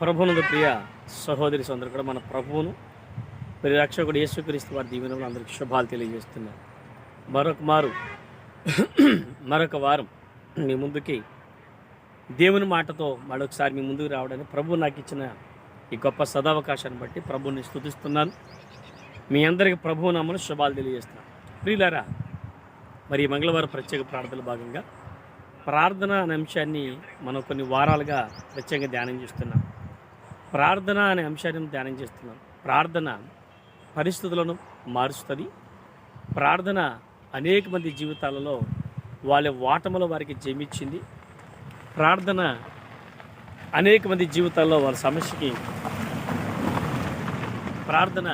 ప్రభునందు ప్రియ సహోదరి సోదరు కూడా మన ప్రభువును పరిరక్షకుడు యేసుక్రీస్తు వారి దీవెనలు అందరికీ శుభాలు తెలియజేస్తున్నారు మరొక మారు మరొక వారం మీ ముందుకి దేవుని మాటతో మరొకసారి మీ ముందుకు రావడానికి ప్రభు నాకు ఇచ్చిన ఈ గొప్ప సదావకాశాన్ని బట్టి ప్రభుని స్థుతిస్తున్నాను మీ అందరికీ ప్రభువు నామను శుభాలు తెలియజేస్తున్నాను ప్రియులారా మరి మంగళవారం ప్రత్యేక ప్రార్థనల భాగంగా ప్రార్థన అనే అంశాన్ని మనం కొన్ని వారాలుగా ప్రత్యేకంగా ధ్యానం చేస్తున్నాం. ప్రార్థన అనే అంశాన్ని ధ్యానం చేస్తున్నాం ప్రార్థన పరిస్థితులను మారుస్తుంది. ప్రార్థన అనేక మంది జీవితాలలో వాళ్ళ వాటములో వారికి జమిచ్చింది ప్రార్థన అనేక మంది జీవితాల్లో వాళ్ళ సమస్యకి ప్రార్థన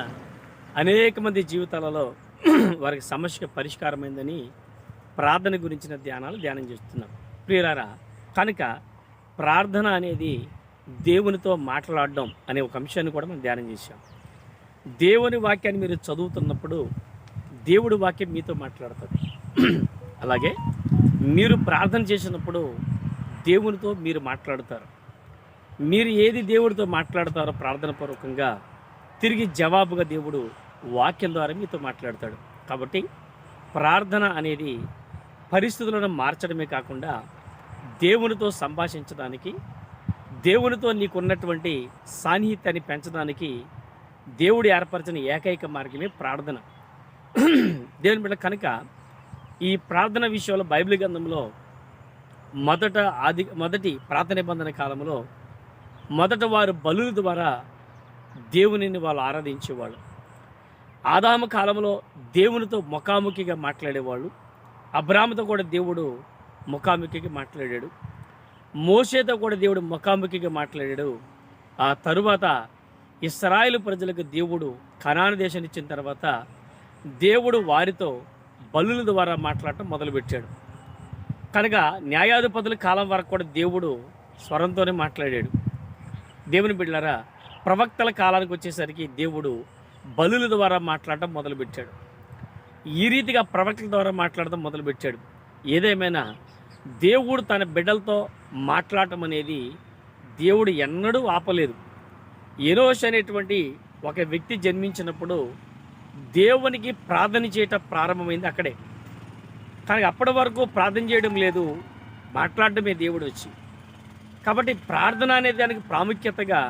అనేక మంది జీవితాలలో వారికి సమస్యకి పరిష్కారమైందని ప్రార్థన గురించిన ధ్యానాలు ధ్యానం చేస్తున్నాం. ప్రియులారా కనుక ప్రార్థన అనేది దేవునితో మాట్లాడడం అనే ఒక అంశాన్ని కూడా మనం ధ్యానం చేశాం. దేవుని వాక్యాన్ని మీరు చదువుతున్నప్పుడు దేవుడి వాక్యం మీతో మాట్లాడుతుంది అలాగే మీరు ప్రార్థన చేసినప్పుడు దేవునితో మీరు మాట్లాడతారు. మీరు ఏది దేవుడితో మాట్లాడతారో ప్రార్థన పూర్వకంగా తిరిగి జవాబుగా దేవుడు వాక్యం ద్వారా మీతో మాట్లాడతాడు. కాబట్టి ప్రార్థన అనేది పరిస్థితులను మార్చడమే కాకుండా దేవునితో సంభాషించడానికి దేవునితో నీకున్నటువంటి సాన్నిహిత్యాన్ని పెంచడానికి దేవుడు ఏర్పరిచిన ఏకైక మార్గమే ప్రార్థన. దేవుని బిడ్డ కనుక ఈ ప్రార్థన విషయంలో బైబిల్ గ్రంథంలో మొదట ఆది మొదటి ప్రార్థన నిబంధన కాలంలో మొదట వారు బలుల ద్వారా దేవునిని వాళ్ళు ఆరాధించేవాళ్ళు. ఆదామ కాలంలో దేవునితో ముఖాముఖిగా మాట్లాడేవాళ్ళు. అబ్రాహ్మతో కూడా దేవుడు ముఖాముఖిగా మాట్లాడాడు. మోసేతో కూడా దేవుడు ముఖాముఖిగా మాట్లాడాడు. ఆ తరువాత ఇస్రాయిల్ ప్రజలకు దేవుడు కనాన దేశాన్ని ఇచ్చిన తర్వాత దేవుడు వారితో బలుల ద్వారా మాట్లాడటం మొదలుపెట్టాడు. కనుక న్యాయాధిపతుల కాలం వరకు కూడా దేవుడు స్వరంతోనే మాట్లాడాడు. దేవుని బిడ్డలారా ప్రవక్తల కాలానికి వచ్చేసరికి దేవుడు బలుల ద్వారా మాట్లాడటం మొదలుపెట్టాడు. ఈ రీతిగా ప్రవక్తల ద్వారా మాట్లాడటం మొదలుపెట్టాడు. ఏదేమైనా దేవుడు తన బిడ్డలతో మాట్లాడటం అనేది దేవుడు ఎన్నడూ ఆపలేదు. ఎనోష్ అనేటువంటి ఒక వ్యక్తి జన్మించినప్పుడు దేవునికి ప్రార్థన చేయటం ప్రారంభమైంది అక్కడే. కానీ అప్పటి వరకు ప్రార్థన చేయడం లేదు మాట్లాడటమే దేవుడు వచ్చి. కాబట్టి ప్రార్థన అనే దానికి ప్రాముఖ్యతగా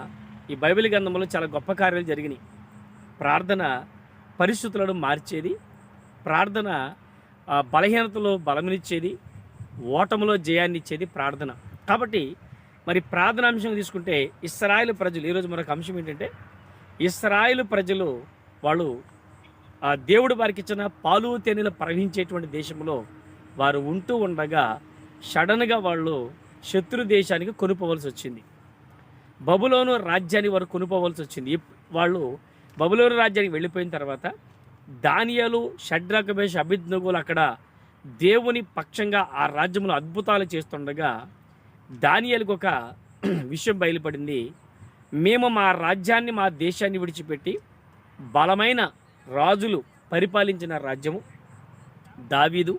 ఈ బైబిల్ గ్రంథంలో చాలా గొప్ప కార్యాలు జరిగినాయి. ప్రార్థన పరిస్థితులను మార్చేది ప్రార్థన బలహీనతలో బలమునిచ్చేది ఓటములో జయాన్ని ఇచ్చేది ప్రార్థన. కాబట్టి మరి ప్రార్థన అంశం తీసుకుంటే ఇస్రాయేల్ ప్రజలు ఈరోజు మరొక అంశం ఏంటంటే ఇస్రాయేల్ ప్రజలు వాళ్ళు ఆ దేవుడు వారికి ఇచ్చిన పాలు తేనెలు ప్రవహించేటువంటి దేశంలో వారు ఉంటూ ఉండగా సడన్గా వాళ్ళు శత్రు దేశానికి కొనుపోవలసి వచ్చింది. బబులోను రాజ్యాన్ని వారు కొనుపోవలసి వచ్చింది. వాళ్ళు బబులోను రాజ్యానికి వెళ్ళిపోయిన తర్వాత దానియాలు షడ్రకమేష్ అభిజ్ఞగులు అక్కడ దేవుని పక్షంగా ఆ రాజ్యంలో అద్భుతాలు చేస్తుండగా దానియాలకు ఒక విషయం బయలుపడింది. మేము మా రాజ్యాన్ని మా దేశాన్ని విడిచిపెట్టి బలమైన రాజులు పరిపాలించిన రాజ్యము. దావీదు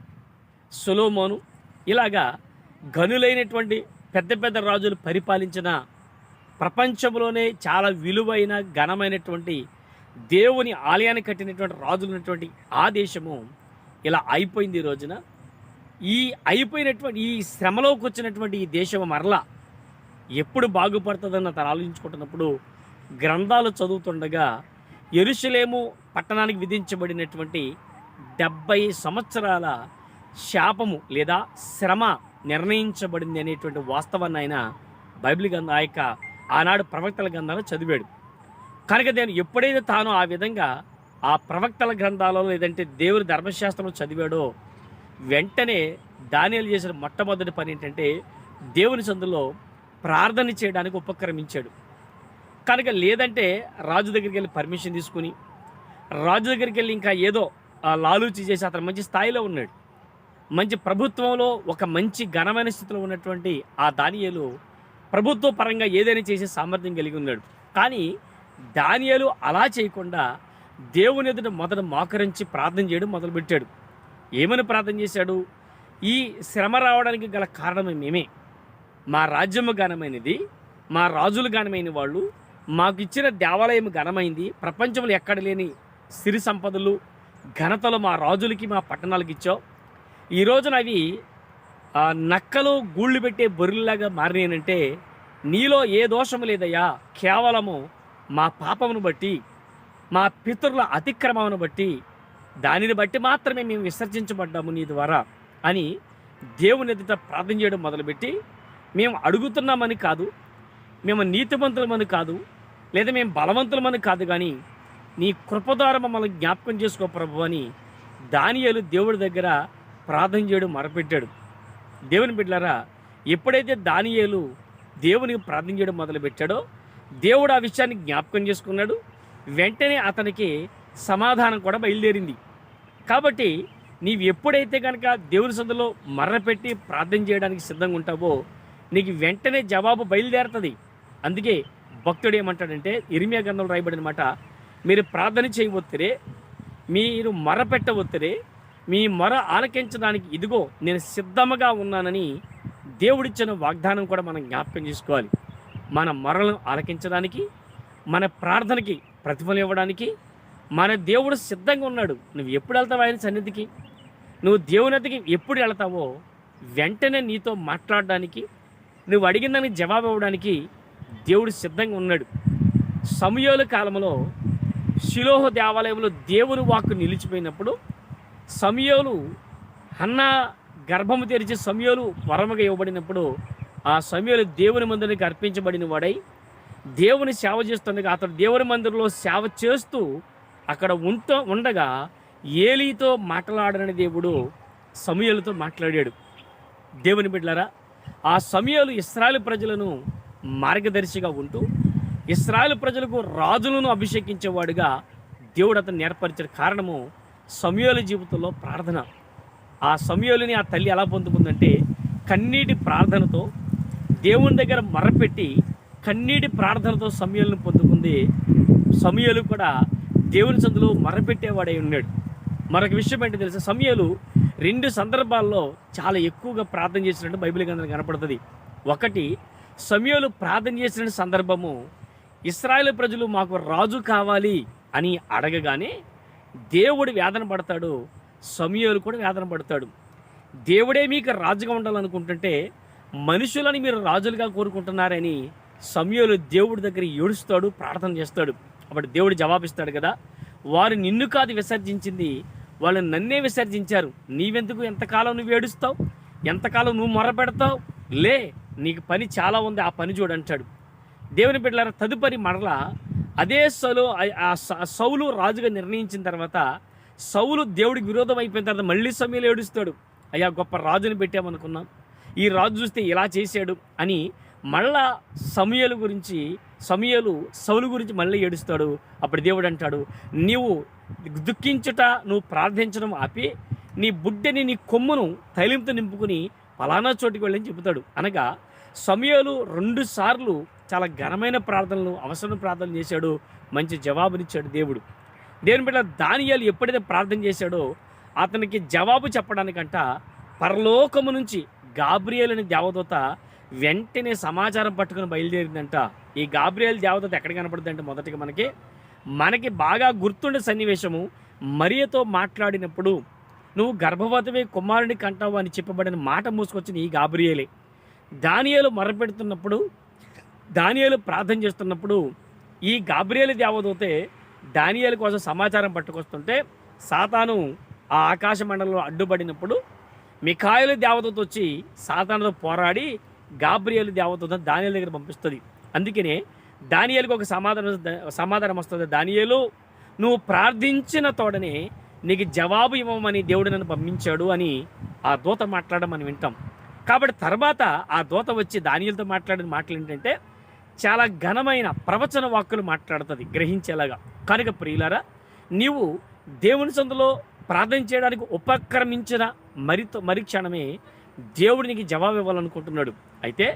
సొలోమోను ఇలాగా గనులైనటువంటి పెద్ద పెద్ద రాజులు పరిపాలించిన ప్రపంచంలోనే చాలా విలువైన ఘనమైనటువంటి దేవుని ఆలయాన్ని కట్టినటువంటి రాజులు ఉన్నటువంటి ఆ దేశము ఇలా అయిపోయింది ఈ రోజున. ఈ అయిపోయినటువంటి ఈ శ్రమలోకి వచ్చినటువంటి ఈ దేశం మరలా ఎప్పుడు బాగుపడుతుందని తను ఆలోచించుకుంటున్నప్పుడు గ్రంథాలు చదువుతుండగా ఎరుసలేము పట్టణానికి విధించబడినటువంటి డెబ్బై సంవత్సరాల శాపము లేదా శ్రమ నిర్ణయించబడింది అనేటువంటి వాస్తవాన్ని ఆయన బైబిల్ గ్రంథ ఆ యొక్క ఆనాడు ప్రవక్తల గ్రంథాలు చదివాడు. కనుక నేను ఎప్పుడైతే తాను ఆ విధంగా ఆ ప్రవక్తల గ్రంథాలలో లేదంటే దేవుని ధర్మశాస్త్రంలో చదివాడో వెంటనే దానియాలు చేసిన మొట్టమొదటి పని ఏంటంటే దేవుని సందులో ప్రార్థన చేయడానికి ఉపక్రమించాడు. కనుక లేదంటే రాజు దగ్గరికి వెళ్ళి పర్మిషన్ తీసుకుని రాజు దగ్గరికి వెళ్ళి ఇంకా ఏదో లాలూచి చేసి అతను మంచి స్థాయిలో ఉన్నాడు. మంచి ప్రభుత్వంలో ఒక మంచి ఘనమైన స్థితిలో ఉన్నటువంటి ఆ దానియలు ప్రభుత్వ పరంగా ఏదైనా చేసే సామర్థ్యం కలిగి ఉన్నాడు. కానీ దానియలు అలా చేయకుండా దేవుని ఎదుట మొదట మోకరించి ప్రార్థన చేయడం మొదలుపెట్టాడు. ఏమని ప్రార్థన చేశాడు? ఈ శ్రమ రావడానికి గల కారణం మేమే మా రాజ్యము ఘనమైనది మా రాజులు ఘనమైన వాళ్ళు మాకు ఇచ్చిన దేవాలయం ఘనమైంది ప్రపంచంలో ఎక్కడ లేని సిరి సంపదలు ఘనతలు మా రాజులకి మా పట్టణాలకు ఇచ్చావు. ఈ రోజున అవి నక్కలు గూళ్ళు పెట్టే బొర్రెల్లాగా మారినాయనంటే నీలో ఏ దోషము లేదయ్యా? కేవలము మా పాపమును బట్టి మా పితరుల అతిక్రమమును బట్టి దానిని బట్టి మాత్రమే మేము విసర్జించబడ్డాము నీ ద్వారా అని దేవుని ఎదుట ప్రార్థన చేయడం మొదలుపెట్టి మేము అడుగుతున్నామని కాదు మేము నీతిమంతులమని కాదు లేదా మేము బలవంతులమని కాదు కానీ నీ కృపద్వారా మమ్మల్ని జ్ఞాపకం చేసుకో ప్రభు అని దానియాలు దేవుడి దగ్గర ప్రార్థన చేయడం మొరపెట్టాడు. దేవుని బిడ్డలారా ఎప్పుడైతే దానియేలు దేవునికి ప్రార్థన చేయడం మొదలుపెట్టాడో దేవుడు ఆ విషయాన్ని జ్ఞాపకం చేసుకున్నాడు. వెంటనే అతనికి సమాధానం కూడా బయలుదేరింది. కాబట్టి నీవు ఎప్పుడైతే కనుక దేవుని సందులో మరణపెట్టి ప్రార్థన చేయడానికి సిద్ధంగా ఉంటావో నీకు వెంటనే జవాబు బయలుదేరుతుంది. అందుకే భక్తుడు ఏమంటాడంటే ఇరిమియా గంధంలో రాయబడిన మాట మీరు ప్రార్థన చేయవత్తిరే మీరు మొర పెట్టవత్తిరే మీ మొర ఆలకించడానికి ఇదిగో నేను సిద్ధముగా ఉన్నానని దేవుడిచ్చిన వాగ్దానం కూడా మనం జ్ఞాపకం చేసుకోవాలి. మన మొరలను ఆలకించడానికి మన ప్రార్థనకి ప్రతిఫలం ఇవ్వడానికి మన దేవుడు సిద్ధంగా ఉన్నాడు. నువ్వు ఎప్పుడు వెళ్తావు ఆయన సన్నిధికి? నువ్వు దేవునిదికి ఎప్పుడు వెళ్తావో వెంటనే నీతో మాట్లాడడానికి నువ్వు అడిగిన దానికి జవాబు ఇవ్వడానికి దేవుడు సిద్ధంగా ఉన్నాడు. సమయోల కాలంలో శిలోహ దేవాలయంలో దేవుని వాక్కు నిలిచిపోయినప్పుడు సమయోలు అన్న గర్భము తెరిచి సమయోలు వరముగా ఇవ్వబడినప్పుడు ఆ సమయోలు దేవుని మందిరానికి అర్పించబడిన వాడై దేవుని సేవ చేస్తుండగా అతడు దేవుని మందిరంలో సేవ చేస్తూ అక్కడ ఉంటూ ఉండగా ఏలీతో మాట్లాడని దేవుడు సమయలతో మాట్లాడాడు. దేవుని బిడ్డలారా ఆ సమయాలు ఇస్రాయల్ ప్రజలను మార్గదర్శిగా ఉంటూ ఇస్రాయల్ ప్రజలకు రాజులను అభిషేకించేవాడుగా దేవుడు అతను ఏర్పరిచిన కారణము సమయాల జీవితంలో ప్రార్థన. ఆ సమయాలని ఆ తల్లి ఎలా పొందుకుందంటే కన్నీటి ప్రార్థనతో దేవుని దగ్గర మరపెట్టి కన్నీటి ప్రార్థనతో సమయాలను పొందుకుంది. సమయాలు కూడా దేవుని సందులో మరపెట్టేవాడై ఉన్నాడు. మరొక విషయం ఏంటి తెలుసా? సమయాలు రెండు సందర్భాల్లో చాలా ఎక్కువగా ప్రార్థన చేసినట్టు బైబిల్ గ్రంథం కనపడుతుంది. ఒకటి సమయాలు ప్రార్థన చేసిన సందర్భము ఇస్రాయేల్ ప్రజలు మాకు రాజు కావాలి అని అడగగానే దేవుడు వేదన పడతాడు సమయాలు కూడా వేదన పడతాడు. దేవుడే మీకు రాజుగా ఉండాలనుకుంటుంటే మనుషులని మీరు రాజులుగా కోరుకుంటున్నారని సమయాలు దేవుడి దగ్గర ఏడుస్తాడు ప్రార్థన చేస్తాడు. అప్పుడు దేవుడు జవాబిస్తాడు కదా వారు నిన్ను కాదు విసర్జించింది వాళ్ళు నన్నే విసర్జించారు. నీవెందుకు ఎంతకాలం నువ్వు ఏడుస్తావు? ఎంతకాలం నువ్వు మొరపెడతావు లే నీకు పని చాలా ఉంది ఆ పని చూడంటాడు దేవుని బిడ్డలారా తదుపరి మరల అదే సౌలు ఆ సౌలు రాజుగా నిర్ణయించిన తర్వాత సౌలు దేవుడికి విరోధం అయిపోయిన తర్వాత మళ్ళీ సమయంలో ఏడుస్తాడు. అయ్యా గొప్ప రాజుని పెట్టామనుకున్నాం. ఈ రాజు చూస్తే ఇలా చేశాడు అని మళ్ళా సమయాల గురించి సమయలు సౌలు గురించి మళ్ళీ ఏడుస్తాడు. అప్పుడు దేవుడు అంటాడు నీవు దుఃఖించుట నువ్వు ప్రార్థించడం ఆపి నీ బుడ్డని నీ కొమ్మును తైలంతో నింపుకుని ఫలానా చోటికి వెళ్ళని చెబుతాడు. అనగా సమయాలు రెండు సార్లు చాలా ఘనమైన ప్రార్థనలు అవసరం ప్రార్థనలు చేశాడు మంచి జవాబునిచ్చాడు దేవుడు. దేవుని బిడ్డ దానియాలు ఎప్పుడైతే ప్రార్థన చేశాడో అతనికి జవాబు చెప్పడానికంట పరలోకము నుంచి గాబ్రియల్ అనే దేవదూత వెంటనే సమాచారం పట్టుకుని బయలుదేరిందంట. ఈ గాబ్రియల్ దేవత ఎక్కడ కనపడుతుందంటే మొదటిగా మనకి మనకి బాగా గుర్తుండే సన్నివేశము మరియతో మాట్లాడినప్పుడు నువ్వు గర్భవతమే కుమారుని కంటావు అని చెప్పబడిన మాట మూసుకొచ్చింది ఈ గాబ్రియేలే. దానియాలు మొరపెడుతున్నప్పుడు దానియాలు ప్రార్థన చేస్తున్నప్పుడు ఈ గాబ్రియేలు దేవదూతే దానియాల కోసం సమాచారం పట్టుకొస్తుంటే సాతాను ఆ ఆకాశ మండలంలో అడ్డుపడినప్పుడు మిఖాయిలు దేవదూత వచ్చి సాతానుతో పోరాడి గాబ్రియేలు దేవతతో దానియేలు దగ్గర పంపిస్తుంది. అందుకనే దానియలకు ఒక సమాధానం సమాధానం వస్తుంది. దానియలు నువ్వు ప్రార్థించిన తోడనే నీకు జవాబు ఇవ్వమని దేవుడు నన్ను పంపించాడు అని ఆ దూత మాట్లాడడం మనం వింటాం. కాబట్టి తర్వాత ఆ దూత వచ్చి దానియలతో మాట్లాడిన మాటలు ఏంటంటే చాలా ఘనమైన ప్రవచన వాక్కులు మాట్లాడుతుంది గ్రహించేలాగా. కనుక ప్రియులారా నీవు దేవుని సందులో ప్రార్థన చేయడానికి ఉపక్రమించిన మరితో మరి క్షణమే దేవుడు నీకు జవాబు ఇవ్వాలనుకుంటున్నాడు. అయితే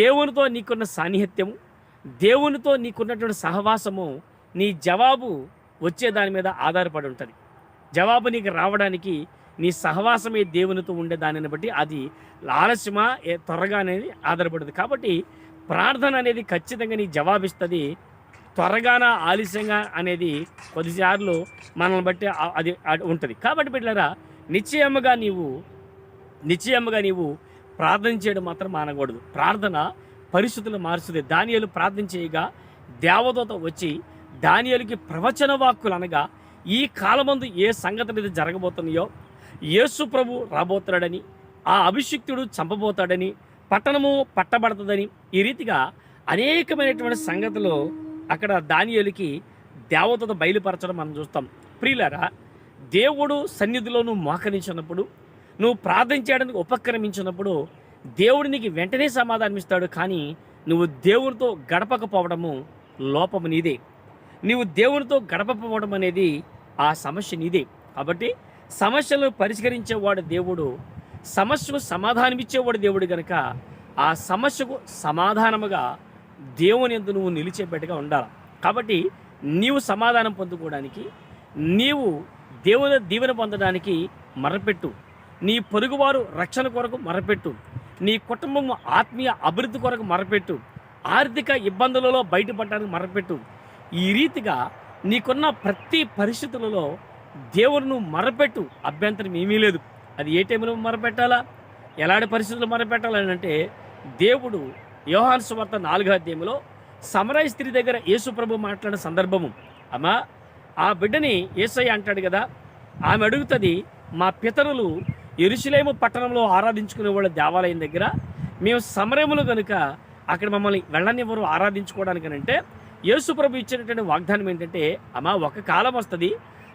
దేవునితో నీకున్న సాన్నిహిత్యము దేవునితో నీకున్నటువంటి సహవాసము నీ జవాబు వచ్చే దాని మీద ఆధారపడి ఉంటుంది. జవాబు నీకు రావడానికి నీ సహవాసమే దేవునితో ఉండే దానిని బట్టి అది ఆలస్యమా త్వరగా అనేది ఆధారపడుతుంది కాబట్టి ప్రార్థన అనేది ఖచ్చితంగా నీ జవాబిస్తుంది. త్వరగాన ఆలస్యంగా అనేది కొద్దిసార్లు మనల్ని బట్టి అది ఉంటుంది. కాబట్టి బిడ్డలారా నిశ్చయముగా నీవు నిశ్చయముగా నీవు ప్రార్థన చేయడం మాత్రం మానకూడదు. ప్రార్థన పరిస్థితులు మారుస్తుంది. దానియలు ప్రార్థన చేయగా దేవదూత వచ్చి దానియలకి ప్రవచన వాక్కులు అనగా ఈ కాలమందు ఏ సంగతి ఇది జరగబోతున్నాయో యేసు ప్రభు రాబోతున్నాడని ఆ అభిషిక్తుడు చంపబోతాడని పట్టణము పట్టబడుతుందని ఈ రీతిగా అనేకమైనటువంటి సంగతులు అక్కడ దానియలకి దేవదూత బయలుపరచడం మనం చూస్తాం. ప్రియులారా దేవుడు సన్నిధిలోనూ మోకరించినప్పుడు నువ్వు ప్రార్థన చేయడానికి ఉపక్రమించినప్పుడు దేవుడు నీకు వెంటనే సమాధానం ఇస్తాడు కానీ నువ్వు దేవునితో గడపకపోవడము లోపము నీదే. నీవు దేవునితో గడపకపోవడం అనేది ఆ సమస్య నీదే. కాబట్టి సమస్యలను పరిష్కరించేవాడు దేవుడు సమస్యకు సమాధానమిచ్చేవాడు దేవుడు కనుక ఆ సమస్యకు సమాధానముగా దేవుని ఎందు నువ్వు నిలిచేపెట్టుగా ఉండాలి. కాబట్టి నీవు సమాధానం పొందుకోవడానికి నీవు దేవుని దీవెన పొందడానికి మరపెట్టు. నీ పొరుగువారు రక్షణ కొరకు మరపెట్టు. నీ కుటుంబం ఆత్మీయ అభివృద్ధి కొరకు మరపెట్టు. ఆర్థిక ఇబ్బందులలో బయటపడడానికి మరపెట్టు. ఈ రీతిగా నీకున్న ప్రతి పరిస్థితులలో దేవుడును మరపెట్టు. అభ్యంతరం ఏమీ లేదు. అది ఏ టైంలో మరపెట్టాలా? ఎలాంటి పరిస్థితులు మరపెట్టాలని అంటే దేవుడు యోహాన్ సువార్త నాలుగో అధ్యాయంలో సమరయ స్త్రీ దగ్గర యేసుప్రభు మాట్లాడిన సందర్భము. అమ్మా ఆ బిడ్డని ఏసయ్య అంటాడు కదా ఆమె అడుగుతుంది మా పితరులు ఎరుసలేము పట్టణంలో ఆరాధించుకునే వాళ్ళ దేవాలయం దగ్గర మేము సమరములు కనుక అక్కడ మమ్మల్ని వెళ్ళనివ్వరు ఆరాధించుకోవడానికి అంటే యేసు ప్రభు ఇచ్చినటువంటి వాగ్దానం ఏంటంటే అమ్మ ఒక కాలం వస్తుంది.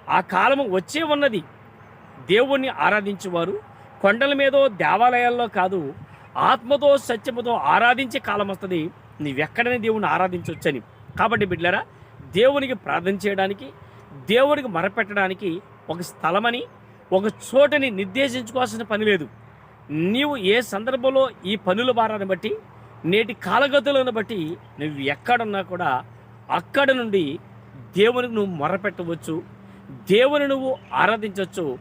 ఆ కాలము వచ్చే ఉన్నది. దేవుణ్ణి ఆరాధించేవారు. కొండల మీదో దేవాలయాల్లో కాదు ఆత్మతో సత్యముతో ఆరాధించే కాలం వస్తుంది. నీవెక్కడనే దేవుణ్ణి ఆరాధించవచ్చని కాబట్టి బిడ్డలారా దేవునికి ప్రార్థన చేయడానికి దేవునికి మరపెట్టడానికి ఒక స్థలమని ఒక చోటని నిర్దేశించుకోవాల్సిన పని లేదు. నీవు ఏ సందర్భంలో ఈ పనుల భారాన్ని బట్టి నేటి కాలగతులను బట్టి నువ్వు ఎక్కడున్నా కూడా అక్కడ నుండి దేవునికి నువ్వు మొరపెట్టవచ్చు. దేవుని నువ్వు ఆరాధించవచ్చు.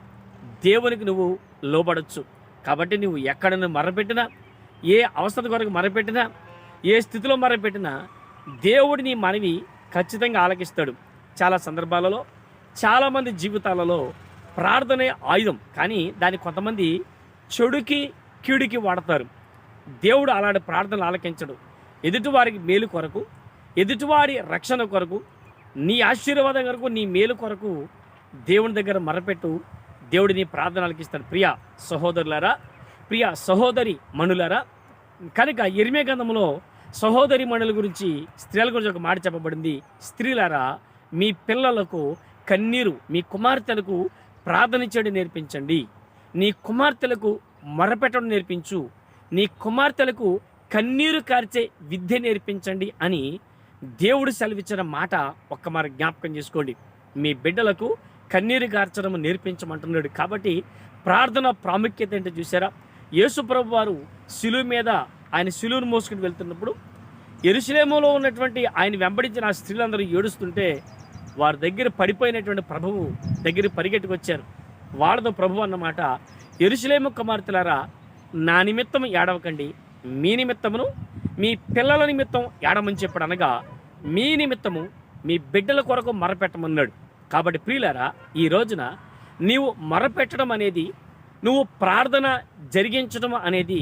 దేవునికి నువ్వు లోబడచ్చు. కాబట్టి నువ్వు ఎక్కడ నువ్వు మరపెట్టినా ఏ అవసరం కొరకు మరపెట్టినా ఏ స్థితిలో మరపెట్టినా దేవుడు నీ మనవి ఖచ్చితంగా ఆలకిస్తాడు. చాలా సందర్భాలలో చాలామంది జీవితాలలో ప్రార్థనే ఆయుధం. కానీ దాన్ని కొంతమంది చెడుకి కీడుకి వాడతారు. దేవుడు అలాంటి ప్రార్థనలు ఆలకించడు. ఎదుటివారికి మేలు కొరకు ఎదుటివారి రక్షణ కొరకు నీ ఆశీర్వాదం కొరకు నీ మేలు కొరకు దేవుని దగ్గర మరపెట్టు. దేవుడు నీ ప్రార్థన ఆలకిస్తాడు. ప్రియ సహోదరులారా ప్రియ సహోదరి మణులారా కనుక ఎరిమే గంధంలో సహోదరి మణుల గురించి స్త్రీల గురించి ఒక మాట చెప్పబడింది. స్త్రీలారా మీ పిల్లలకు కన్నీరు మీ కుమార్తెలకు ప్రార్థన చేయడం నేర్పించండి. నీ కుమార్తెలకు మొరపెట్టడం నేర్పించు. నీ కుమార్తెలకు కన్నీరు కార్చే విద్య నేర్పించండి అని దేవుడు సెలవిచ్చిన మాట ఒక్క మరి జ్ఞాపకం చేసుకోండి. మీ బిడ్డలకు కన్నీరు కార్చడం నేర్పించమంటున్నాడు. కాబట్టి ప్రార్థన ప్రాముఖ్యత ఏంటో చూసారా యేసుప్రభు వారు శిలువ మీద ఆయన శిలువును మోసుకుని వెళ్తున్నప్పుడు ఎరుసలేములో ఉన్నటువంటి ఆయన వెంబడించిన ఆ స్త్రీలందరూ ఏడుస్తుంటే వారి దగ్గర పడిపోయినటువంటి ప్రభువు దగ్గర పరిగెట్టుకొచ్చారు. వాళ్ళతో ప్రభు అన్నమాట ఎరుసలేము కుమార్తెలారా నా నిమిత్తం ఏడవకండి. మీ నిమిత్తమును మీ పిల్లల నిమిత్తం ఏడమని చెప్పాడు అనగా మీ నిమిత్తము మీ బిడ్డల కొరకు మరపెట్టమన్నాడు. కాబట్టి ప్రియులారా ఈ రోజున నీవు మరపెట్టడం అనేది నువ్వు ప్రార్థన జరిగించడం అనేది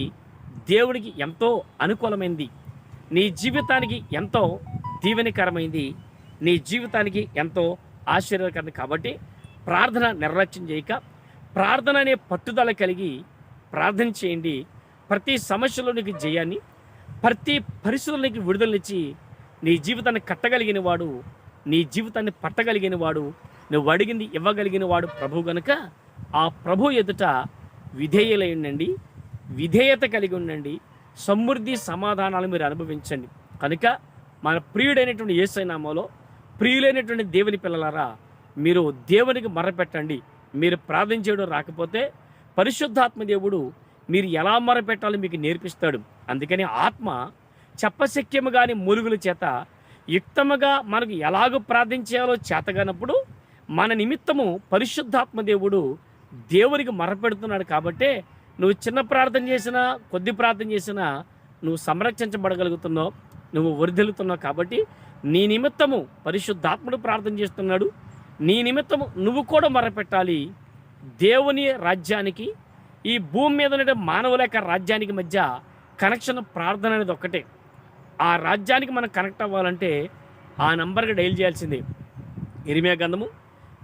దేవుడికి ఎంతో అనుకూలమైంది. నీ జీవితానికి ఎంతో దీవెనకరమైంది. నీ జీవితానికి ఎంతో ఆశ్చర్యకరం కాబట్టి ప్రార్థన నిర్లక్ష్యం చేయక ప్రార్థన అనే పట్టుదల కలిగి ప్రార్థన చేయండి. ప్రతి సమస్యలో నీకు జయాన్ని ప్రతి పరిస్థితులకి విడుదలనిచ్చి నీ జీవితాన్ని కట్టగలిగిన వాడు నీ జీవితాన్ని పట్టగలిగిన వాడు నువ్వు అడిగింది ఇవ్వగలిగిన వాడు ప్రభు గనుక ఆ ప్రభు ఎదుట విధేయులై ఉండండి. విధేయత కలిగి ఉండండి. సమృద్ధి సమాధానాలు మీరు అనుభవించండి. కనుక మన ప్రియుడైనటువంటి ఏసైనామాలో ప్రియులైనటువంటి దేవుని పిల్లలారా మీరు దేవునికి మరపెట్టండి. మీరు ప్రార్థన చేయడం రాకపోతే పరిశుద్ధాత్మ దేవుడు మీరు ఎలా మరపెట్టాలో మీకు నేర్పిస్తాడు. అందుకని ఆత్మ చెప్పశక్యము కాని మూలుగుల చేత యుక్తముగా మనకు ఎలాగో ప్రార్థించాలో చేతగానప్పుడు మన నిమిత్తము పరిశుద్ధాత్మ దేవుడు దేవునికి మరపెడుతున్నాడు కాబట్టే నువ్వు చిన్న ప్రార్థన చేసినా కొద్ది ప్రార్థన చేసినా నువ్వు సంరక్షించబడగలుగుతున్నావు నువ్వు వరిదెలుతున్నావు కాబట్టి నీ నిమిత్తము పరిశుద్ధాత్ముడు ప్రార్థన చేస్తున్నాడు. నీ నిమిత్తము నువ్వు కూడా మరపెట్టాలి. దేవుని రాజ్యానికి ఈ భూమి మీద ఉండే మానవుల యొక్క రాజ్యానికి మధ్య కనెక్షన్ ప్రార్థన అనేది ఒక్కటే. ఆ రాజ్యానికి మనం కనెక్ట్ అవ్వాలంటే ఆ నంబర్కి డైల్ చేయాల్సిందే. ఇరిమియా గంధము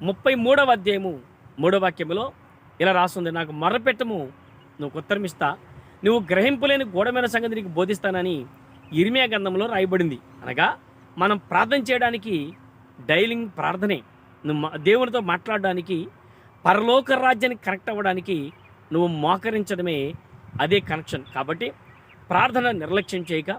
ముప్పై మూడవ అధ్యాయము మూడవ వాక్యములో ఇలా రాస్తుంది నాకు మర్రపెట్టము నువ్వు ఉత్తరమిస్తా. నువ్వు గ్రహింపులేని గూఢమైన సంగతి నీకు బోధిస్తానని ఇరిమియా గంధంలో రాయబడింది. అనగా మనం ప్రార్థన చేయడానికి డైలింగ్ ప్రార్థనే. నువ్వు మా- దేవునితో మాట్లాడడానికి పరలోక రాజ్యానికి కనెక్ట్ అవ్వడానికి నువ్వు మోకరించడమే అదే కనెక్షన్. కాబట్టి ప్రార్థన నిర్లక్ష్యం చేయక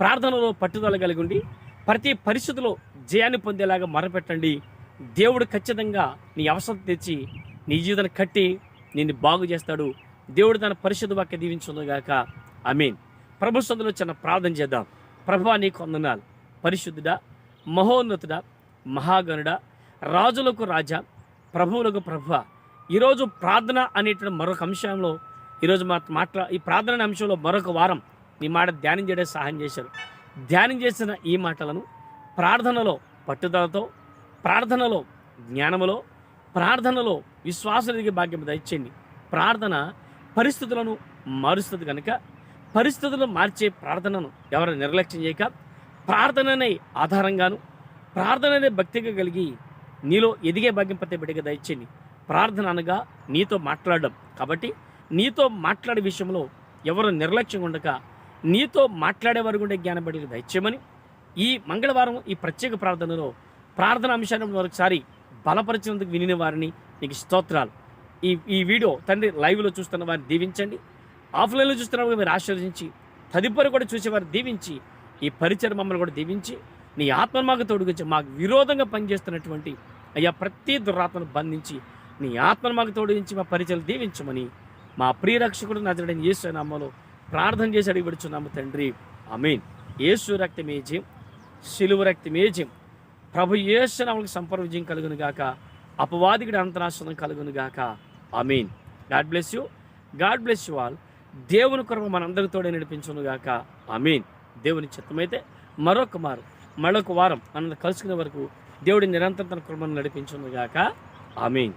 ప్రార్థనలో పట్టుదల కలిగి ఉండి ప్రతి పరిస్థితిలో జయాన్ని పొందేలాగా మొరపెట్టండి. దేవుడు ఖచ్చితంగా నీ అవసరం తెచ్చి నీ జీవితాన్ని కట్టి నిన్ను బాగు చేస్తాడు. దేవుడు తన పరిశుద్ధ వాక్య ఐ మీన్ ప్రభు సందులో చిన్న ప్రార్థన చేద్దాం. ప్రభా నీకు వందనాలు. పరిశుద్ధుడా మహోన్నతుడా మహాగణుడా రాజులకు రాజా ప్రభువులకు ప్రభు ఈరోజు ప్రార్థన అనేటువంటి మరొక అంశంలో ఈరోజు మా మాట్లా ఈ ప్రార్థన అంశంలో మరొక వారం నీ మాట ధ్యానం చేయడం సహాయం చేశారు. ధ్యానం చేసిన ఈ మాటలను ప్రార్థనలో పట్టుదలతో ప్రార్థనలో జ్ఞానములో ప్రార్థనలో విశ్వాసానికి భాగ్యం దయచేయండి. ప్రార్థన పరిస్థితులను మారుస్తుంది కనుక పరిస్థితులను మార్చే ప్రార్థనను ఎవరు నిర్లక్ష్యం చేయక ప్రార్థననే ఆధారంగాను ప్రార్థననే భక్తిగా కలిగి నీలో ఎదిగే భాగ్యం ప్రతి బిడ్డగా దయచేయండి. ప్రార్థన అనగా నీతో మాట్లాడడం. కాబట్టి నీతో మాట్లాడే విషయంలో ఎవరు నిర్లక్ష్యం ఉండక నీతో మాట్లాడే వారు ఉండే జ్ఞానబడి దయచేయమని ఈ మంగళవారం ఈ ప్రత్యేక ప్రార్థనలో ప్రార్థన అంశాన్ని మరొకసారి బలపరిచినందుకు వినిన వారిని నీకు స్తోత్రాలు. ఈ ఈ వీడియో తండ్రి లైవ్లో చూస్తున్న వారిని దీవించండి. ఆఫ్లైన్లో చూస్తున్న వారిని మీరు ఆశీర్వదించి తదుపరి కూడా చూసేవారు దీవించి ఈ పరిచయం మమ్మల్ని కూడా దీవించి నీ ఆత్మ మాకు తోడుకొచ్చి మాకు విరోధంగా పనిచేస్తున్నటువంటి అయ్యా ప్రతి దురాత్మను బంధించి నీ ఆత్మను మాకు తోడించి మా పరిచయం దీవించమని మా ప్రియ రక్షకుడు యేసు నామలో ప్రార్థన చేసి అడిగిపెడుచున్నాము తండ్రి. అమీన్ యేసు రక్తమేజ్యం శిలువ రక్తమేజ్యం ప్రభు యేసు నామలకు సంపర్క విజయం కలుగును గాక అపవాదికుడి అంతనాశనం కలుగును గాక. Amen God bless you. God bless you all. దేవుని కొరకు మనందరితోడే నడిపించును గాక. అమీన్ దేవుని చిత్తమైతే మరొక మారు. మరొక వారం మనం కలుసుకునే వరకు దేవుడి నిరంతరం తన కుటుంబాన్ని నడిపించును గాక ఆమీన్.